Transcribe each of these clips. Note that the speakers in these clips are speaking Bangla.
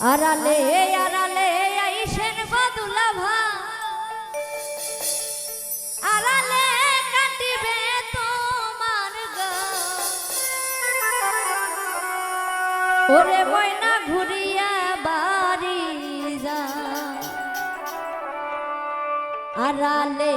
আরালে আরালে আইসেন বদুলা ভা আরালে কাটিবে তোমার গা ওরে ময়না ঘুরিয়া বাড়ি যা। আরালে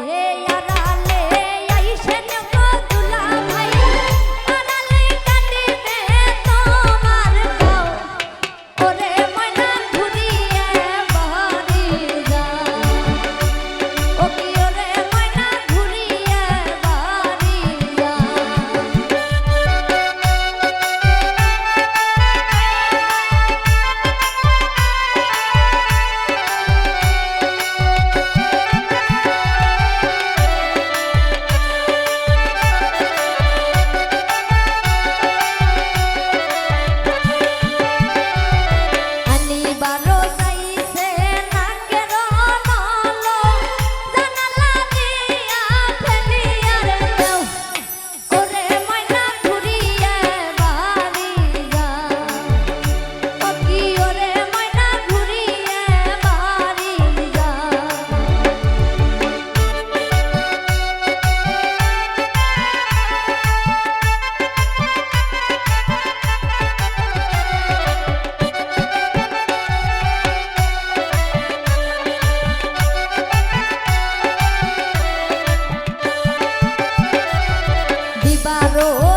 요